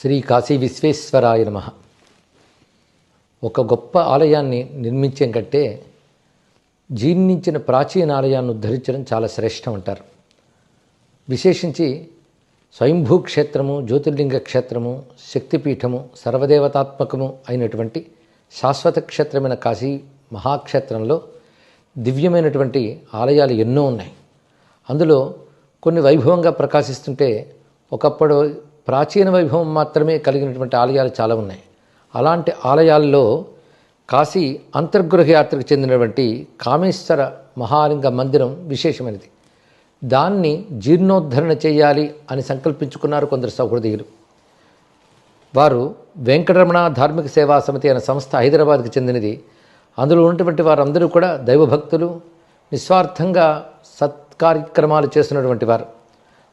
శ్రీ కాశీ విశ్వేశ్వరాయ నమ. ఒక గొప్ప ఆలయాన్ని నిర్మించే కంటే జీర్ణించిన ప్రాచీన ఆలయాన్ని ఉద్ధరించడం చాలా శ్రేష్టం అంటారు. విశేషించి స్వయంభూ క్షేత్రము జ్యోతిర్లింగ క్షేత్రము శక్తిపీఠము సర్వదేవతాత్మకము అయినటువంటి శాశ్వత క్షేత్రమైన కాశీ మహాక్షేత్రంలో దివ్యమైనటువంటి ఆలయాలు ఎన్నో ఉన్నాయి. అందులో కొన్ని వైభవంగా ప్రకాశిస్తుంటే ఒకప్పుడు ప్రాచీన వైభవం మాత్రమే కలిగినటువంటి ఆలయాలు చాలా ఉన్నాయి. అలాంటి ఆలయాల్లో కాశీ అంతర్గృహయాత్రకు చెందినటువంటి కామేశ్వర మహాలింగ మందిరం విశేషమైనది. దాన్ని జీర్ణోద్ధరణ చేయాలి అని సంకల్పించుకున్నారు కొందరు సౌహృదయులు. వారు వెంకటరమణ ధార్మిక సేవా సమితి అనే సంస్థ హైదరాబాద్కి చెందినది. అందులో ఉన్నటువంటి వారందరూ కూడా దైవభక్తులు నిస్వార్థంగా సత్కార్యక్రమాలు చేస్తున్నటువంటి వారు.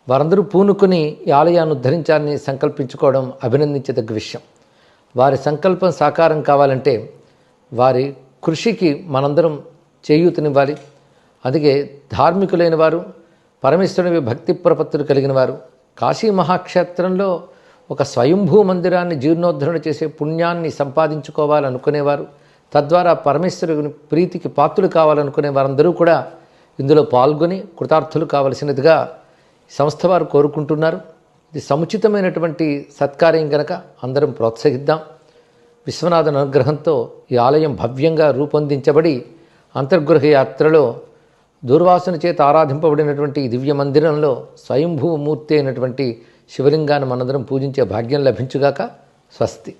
వారందరూ పూనుకుని ఈ ఆలయాన్ని ఉద్ధరించాలని సంకల్పించుకోవడం అభినందించదగ్గ విషయం. వారి సంకల్పం సాకారం కావాలంటే వారి కృషికి మనందరం చేయూతనివ్వాలి. అందుకే ధార్మికులైన వారు పరమేశ్వరుని భక్తి ప్రపత్తులు కలిగిన వారు కాశీ మహాక్షేత్రంలో ఒక స్వయంభూ మందిరాన్ని జీర్ణోద్ధరణ చేసే పుణ్యాన్ని సంపాదించుకోవాలనుకునేవారు తద్వారా పరమేశ్వరుని ప్రీతికి పాత్రులు కావాలనుకునే వారందరూ కూడా ఇందులో పాల్గొని కృతార్థులు కావలసినదిగా సంస్థ వారు కోరుకుంటున్నారు. ఇది సముచితమైనటువంటి సత్కార్యం కనుక అందరం ప్రోత్సహిద్దాం. విశ్వనాథన్ అనుగ్రహంతో ఈ ఆలయం భవ్యంగా రూపొందించబడి అంతర్గృహ యాత్రలో దూర్వాసుని చేత ఆరాధింపబడినటువంటి దివ్య మందిరంలో స్వయంభూ మూర్తి అయినటువంటి శివలింగాన్ని మనందరం పూజించే భాగ్యం లభించుగాక స్వస్తి.